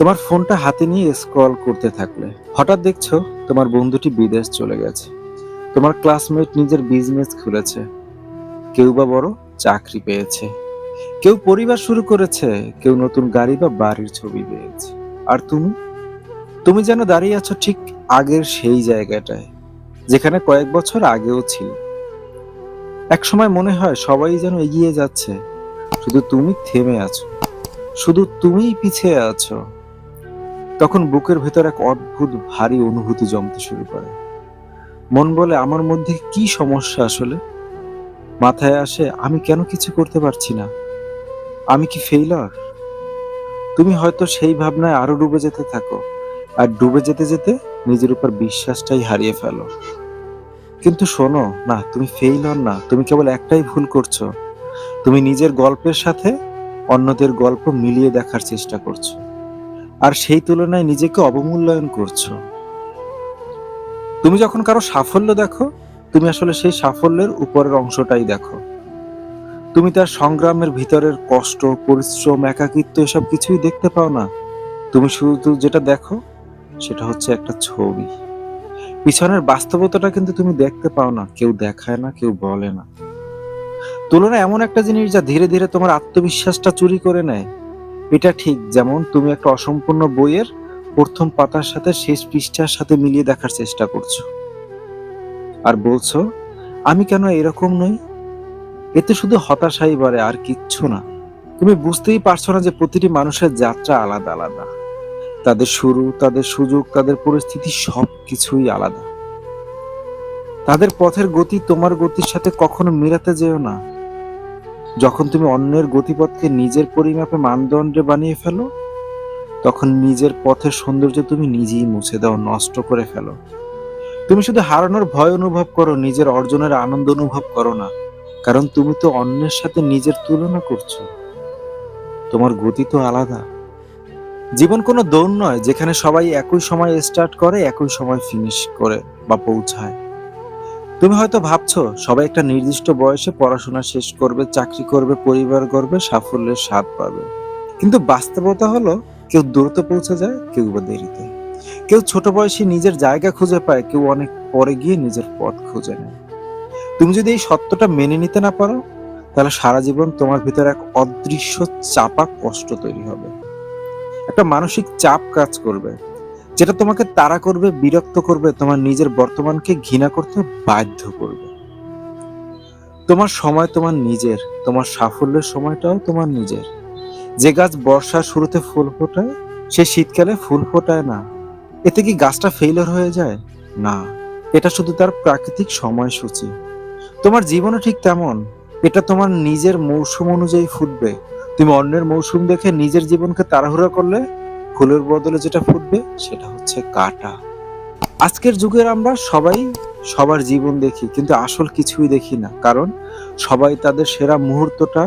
তোমার ফোনটা হাতে নিয়ে স্ক্রল করতে থাকলে, হঠাৎ দেখছ তোমার বন্ধুটি বিদেশ চলে গেছে। তোমার ক্লাসমেট নিজের বিজনেস খুলেছে। কেউ বা বড় চাকরি পেয়েছে। কেউ পরিবার শুরু করেছে, কেউ নতুন গাড়ি বা বাড়ির ছবি পেয়েছে আর তুমি? তুমি যেন দাঁড়িয়ে আছো ঠিক আগের সেই জায়গাটায়, যেখানে কয়েক বছর আগেও ছিল। এক সময় মনে হয় সবাই যেন এগিয়ে যাচ্ছে, শুধু তুমি থেমে আছো, শুধু তুমিই পিছিয়ে আছো। তখন বুকের ভেতর এক অদ্ভুত ভারী অনুভূতি জমতে শুরু করে। মন বলে, আমার মধ্যে কি সমস্যা আসলে? মাথায় আসে, আমি কেন কিছু করতে পারছি না? আমি কি ফেইলার তুমি হয়তো সেই ভাবনায় আরও ডুবে যেতে থাকো। আর ডুবে যেতে যেতে নিজের উপর বিশ্বাসটাই হারিয়ে ফেলো। কিন্তু শোনো, না, তুমি ফেইলার না, তুমি কেবল একটাই ভুল করছ। তুমি নিজের গল্পের সাথে অন্যদের গল্প মিলিয়ে দেখার চেষ্টা করছ। আর সেই তুলনায় নিজেকে অবমূল্যায়ন করছ। তুমি যখন কারও সাফল্য দেখো, তুমি আসলে সেই সাফল্যের উপরের অংশটাই দেখো। তুমি তার সংগ্রামের ভিতরের কষ্ট, পরিশ্রম, একাকিত্ব এসব কিছুই দেখতে পাও না। তুমি শুধু যেটা দেখো, সেটা হচ্ছে একটা ছবি। পিছনের বাস্তবতাটা কিন্তু তুমি দেখতে পাও না, কেউ দেখায় না, কেউ বলে না। তুলনা এমন একটা জিনিস যা ধীরে ধীরে তোমার আত্মবিশ্বাসটা চুরি করে নেয়। এটা ঠিক, যেমন তুমি একটা অসম্পূর্ণ বইয়ের প্রথম পাতার সাথে শেষ পৃষ্ঠার সাথে মিলিয়ে দেখার চেষ্টা করছ। আর বলছো, আমি কেন এরকম নই? এতে শুধু হতাশাই বাড়ে আর কিচ্ছু না। তুমি বুঝতেই পারছ না যে প্রতিটি মানুষের যাত্রা আলাদা আলাদা। তাদের শুরু, তাদের সুযোগ, তাদের পরিস্থিতি সব কিছুই আলাদা। তাদের পথের গতি তোমার গতির সাথে কখনো মিলাতে যেও না। যখন তুমি অন্যের গতিপথকে নিজের পরিমাপে মানদণ্ডে বানিয়ে ফেলো, তখন নিজের পথের সৌন্দর্য তুমি নিজেই মুছে দাও, নষ্ট করে ফেলো। তুমি শুধু হারানোর ভয় অনুভব করো, নিজের অর্জনের আনন্দ অনুভব করো না, কারণ তুমি তো অন্যের সাথে নিজের তুলনা করছ। তোমার গতি তো আলাদা। জীবন কোনো দৌড় নয়, যেখানে সবাই একই সময় স্টার্ট করে, একই সময় ফিনিশ করে বা পৌঁছায়। তুমি হয়তো ভাবছ, সবাই একটা নির্দিষ্ট বয়সে পড়াশোনা শেষ করবে, চাকরি করবে, পরিবার গড়বে, সাফল্যের স্বাদ পাবে। কিন্তু বাস্তবতা হলো, কেউ দ্রুত পৌঁছে যায়, কেউ বা দেরিতে। কেউ ছোট বয়সে নিজের জায়গা খুঁজে পায়, কেউ অনেক পরে গিয়ে নিজের পথ খুঁজে নেয়। তুমি যদি এই সত্যটা মেনে নিতে না পারো, তাহলে সারা জীবন তোমার ভিতরে এক অদৃশ্য চাপা কষ্ট তৈরি হবে। একটা মানসিক চাপ কাজ করবে। যেটা তোমাকে তাড়া করবে, বিরক্ত করবে, তোমার নিজের বর্তমানকে ঘৃণা করতে বাধ্য করবে। তোমার সময় তোমার নিজের, তোমার সাফল্যের সময়টাও তোমার নিজের। যে গাছ বর্ষার শুরুতে ফুল ফোটায়, সে শীতকালে ফুল ফোটায় না। এতে কি গাছটা ফেইলার হয়ে যায়? না, এটা শুধু তার প্রাকৃতিক সময়সূচি। তোমার জীবনও ঠিক তেমন, এটা তোমার নিজের মৌসুম অনুযায়ী ফুটবে। তুমি অন্যের মৌসুম দেখে নিজের জীবনকে তাড়াহুড়া করলে ফুলের বদলে যেটা ফুটবে, সেটা হচ্ছে কাটা। আজকের যুগের আমরা সবাই সবার জীবন দেখি, কিন্তু আসল কিছুই দেখি না। কারণ সবাই তাদের সেরা মুহূর্তটা,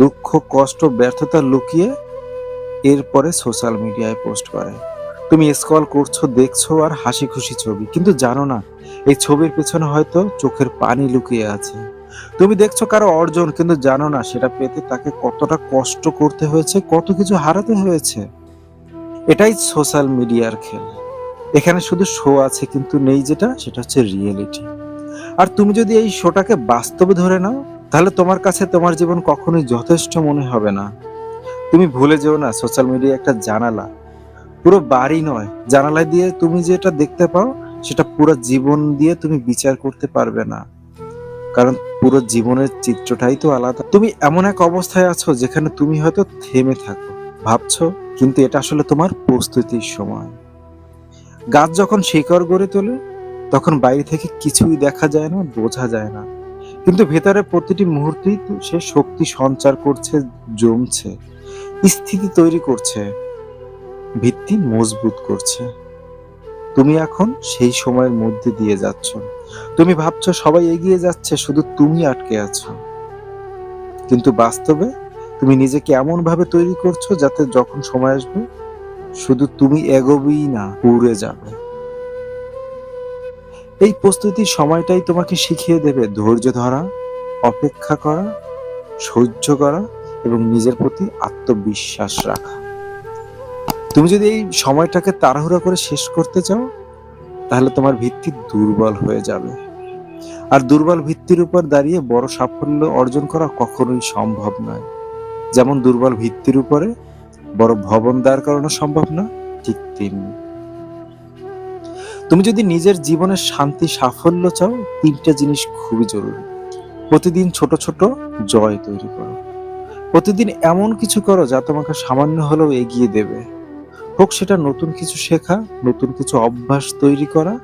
দুঃখ, কষ্ট, ব্যর্থতা লুকিয়ে এরপরে সোশ্যাল মিডিয়ায় পোস্ট করে। তুমি স্কল করছ, দেখছ আর হাসি খুশি ছবি, কিন্তু জানো না, এই ছবির পেছনে হয়তো চোখের পানি লুকিয়ে আছে। তুমি দেখছ কারও অর্জন, কিন্তু জানো না, সেটা পেতে তাকে কতটা কষ্ট করতে হয়েছে, কত কিছু হারাতে হয়েছে। এটাই সোশ্যাল মিডিয়ার খেল। এখানে শুধু শো আছে কিন্তু নেই যেটা, সেটা হচ্ছে রিয়েলিটি আর তুমি যদি এই শোটাকে বাস্তবে ধরে নাও, তাহলে তোমার কাছে তোমার জীবন কখনোই যথেষ্ট মনে হবে না। তুমি ভুলে যেও না, সোশ্যাল মিডিয়া একটা জানালা। পুরো বাড়ি নয়, জানালায় দিয়ে তুমি যেটা দেখতে পাও, সেটা পুরো জীবন দিয়ে তুমি বিচার করতে পারবে না। কারণ পুরো জীবনের চিত্রটাই তো আলাদা। তুমি এমন এক অবস্থায় আছো যেখানে তুমি হয়তো থেমে থাকো। ভাবছ কিন্তু এটা আসলে তোমার প্রস্তুতির সময়। গাছ যখন শিকড় গড়ে তোলে, তখন বাইরে থেকে কিছুই দেখা যায় না, বোঝা যায় না। কিন্তু ভেতরে প্রতিটি মুহূর্তেই সে শক্তি সঞ্চার করছে, জমছে, স্থিতি তৈরি করছে, ভিত্তি মজবুত করছে। তুমি এখন সেই সময়ের মধ্যে দিয়ে যাচ্ছ। তুমি ভাবছ সবাই এগিয়ে যাচ্ছে, শুধু তুমি আটকে আছো। কিন্তু বাস্তবে তুমি নিজেকে এমন ভাবে তৈরি করছ যাতে যখন সময় আসবে, শুধু তুমি এগোবেই না, উড়ে যাবে। এই প্রস্তুতির সময়টাই তোমাকে শিখিয়ে দেবে ধৈর্য ধরা, অপেক্ষা করা, সহ্য করা এবং নিজের প্রতি আত্মবিশ্বাস রাখা। তুমি যদি এই সময়টাকে তাড়াহুড়া করে শেষ করতে চাও, তাহলে তোমার ভিত্তি দুর্বল হয়ে যাবে। আর দুর্বল ভিত্তির উপর দাঁড়িয়ে বড় সাফল্য অর্জন করা কখনোই সম্ভব নয়। যেমন দুর্বল ভিত্তির উপরে, বড় ভবন দাঁড় করানো সম্ভব না, ঠিক তেমনি। তুমি যদি নিজের জীবনের শান্তি সাফল্য চাও, তিনটা জিনিস খুবই জরুরি। প্রতিদিন ছোট ছোট জয় তৈরি করো। প্রতিদিন এমন কিছু করো যা তোমাকে সামান্য হলেও এগিয়ে দেবে। হোক সেটা নতুন কিছু শেখা, নতুন কিছু অভ্যাস তৈরি করা,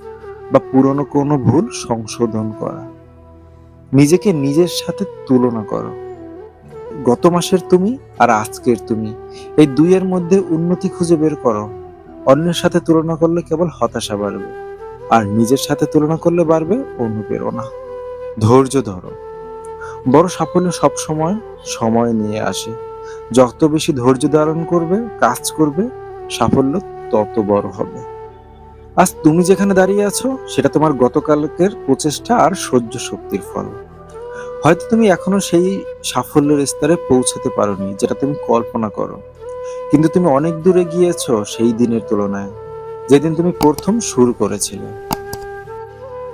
বা পুরনো কোনো ভুল সংশোধন করা। নিজেকে নিজের সাথে তুলনা করো। গত মাসের তুমি আর আজকের তুমি। এই দুইয়ের মধ্যে উন্নতি খুঁজে বের করো। অন্যের সাথে তুলনা করলে কেবল হতাশা বাড়বে, আর নিজের সাথে তুলনা করলে বাড়বে অনুপ্রেরণা। ধৈর্য ধরো। বড় সাফল্য সবসময় সময় নিয়ে আসে। যত বেশি ধৈর্য ধারণ করবে, কাজ করবে, সাফল্য তত বড় হবে। আজ তুমি যেখানে দাঁড়িয়ে আছো, সেটা তোমার গতকালকের প্রচেষ্টা আর সহ্য শক্তির ফল। হয়তো তুমি এখনও সেই সাফল্যের স্তরে পৌঁছাতে পারোনি, যেটা তুমি কল্পনা করো। কিন্তু তুমি অনেক দূরে গিয়েছো সেই দিনের তুলনায়, যেদিন তুমি প্রথম শুরু করেছিলে।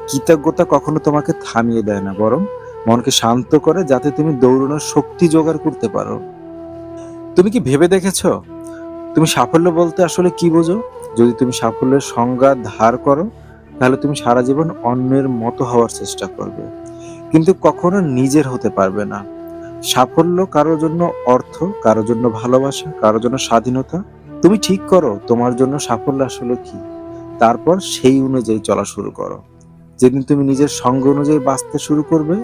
কৃতজ্ঞতা কখনো তোমাকে থামিয়ে দেয় না, বরং মনকে শান্ত করে যাতে তুমি দৌড়ানোর শক্তি জোগাড় করতে পারো। তুমি কি ভেবে দেখেছ? তুমি সাফল্য বলতে আসলে কি বোঝো? যদি তুমি সাফল্যের সংজ্ঞা ধার করো, তাহলে তুমি সারা জীবন অন্যের মতো হওয়ার চেষ্টা করবে। কিন্তু কখনো নিজের হতে পারবে না। সাফল্য কারোর জন্য অর্থ, কারোর জন্য ভালোবাসা, কারোর জন্য স্বাধীনতা। তুমি ঠিক করো, তোমার জন্য সাফল্য আসলে কি? তারপর সেই অনুযায়ী চলা শুরু করো। যেদিন তুমি নিজের সঙ্গ অনুযায়ী বাঁচতে শুরু করবে,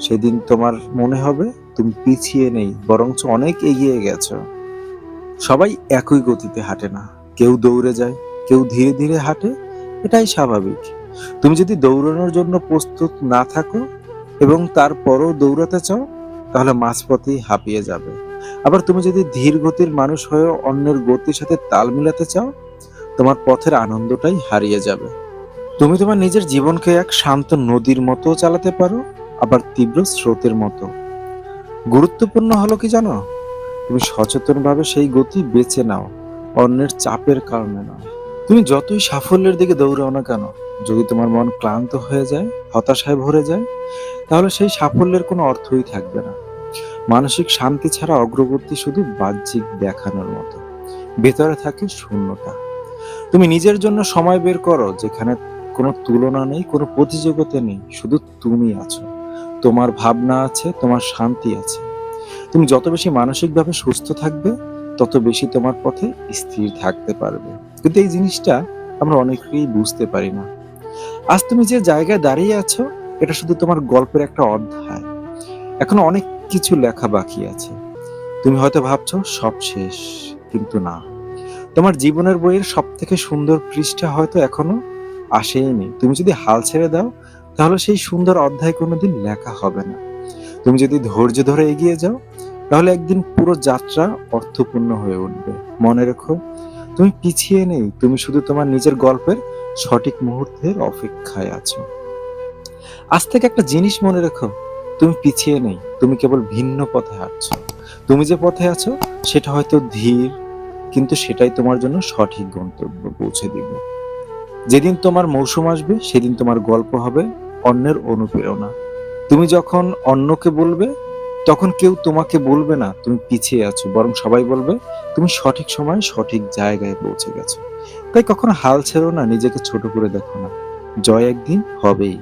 সেদিন তোমার মনে হবে তুমি পিছিয়ে নেই, বরঞ্চ অনেক এগিয়ে গেছো। সবাই একই গতিতে হাঁটে না। কেউ দৌড়ে যায়, কেউ ধীরে ধীরে হাঁটে, এটাই স্বাভাবিক। তুমি যদি দৌড়ানোর জন্য প্রস্তুত না থাকো এবং তারপরও দৌড়াতে চাও, তাহলে মাঝপথেই হাঁপিয়ে যাবে। আবার তুমি যদি ধীর গতির মানুষ হয়েও অন্যের গতির সাথে তাল মিলাতে চাও, তোমার পথের আনন্দটাই হারিয়ে যাবে। তুমি তোমার নিজের জীবনকে এক শান্ত নদীর মতো চালাতে পারো, আবার তীব্র স্রোতের মতো। গুরুত্বপূর্ণ হলো কি জানো? তুমি সচেতনভাবে সেই গতি বেছে নাও, অন্যের চাপের কারণে নয় তুমি যতই সাফল্যের দিকে দৌড়াও না কেন যদি তোমার মন ক্লান্ত হয়ে যায়, হতাশায় ভরে যায়, তাহলে সেই সাফল্যের কোনো অর্থই থাকবে না। মানসিক শান্তি ছাড়া অগ্রগতি শুধু বাহ্যিক দেখানোর মতো। ভেতরে থাকে শূন্যতা। তুমি নিজের জন্য সময় বের করো, যেখানে কোনো তুলনা নেই, কোনো প্রতিযোগিতা নেই, শুধু তুমি আছো। তোমার ভাবনা আছে, তোমার শান্তি আছে। তুমি যত বেশি মানসিকভাবে সুস্থ থাকবে, তত বেশি তোমার পথে স্থির থাকতে পারবে। কিন্তু এই জিনিসটা আমরা অনেকেই বুঝতে পারি না। আজ তুমি যে জায়গায় দাঁড়িয়ে আছো, এটা শুধু তোমার গল্পের একটা অধ্যায়। এখনও অনেক কিছু লেখা বাকি আছে। তুমি হয়তো ভাবছ, সব শেষ, কিন্তু না। তোমার জীবনের বইয়ের সব থেকে সুন্দর পৃষ্ঠা হয়তো এখনও আসেইনি। তুমি যদি হাল ছেড়ে দাও, তাহলে সেই সুন্দর অধ্যায় কোনোদিন লেখা হবে না। তুমি যদি ধৈর্য ধরে এগিয়ে যাও, তাহলে একদিন পুরো যাত্রা অর্থপূর্ণ হয়ে উঠবে। মনে রেখো, তুমি পিছিয়ে নেই। তুমি শুধু তোমার নিজের গল্পের সঠিক মুহূর্তের অপেক্ষায় আছো। আজ থেকে একটা জিনিস মনে রেখো, তুমি পিছিয়ে নেই, তুমি কেবল ভিন্ন পথে হাঁটছো। তুমি যে পথে আছো, সেটা হয়তো ধীর, কিন্তু সেটাই তোমার জন্য সঠিক গন্তব্য পৌঁছে দিবে। যেদিন তোমার মৌসুম আসবে, সেদিন তোমার গল্প হবে অন্যের অনুপ্রেরণা। তুমি যখন অন্যকে বলবে, তখন কেউ তোমাকে বলবে না, তুমি পিছিয়ে আছো, বরং সবাই বলবে, তুমি সঠিক সময় সঠিক জায়গায় পৌঁছে গেছো। তাই কখনো হাল ছেড়ো না নিজেকে ছোট করে দেখো না। জয় একদিন হবেই।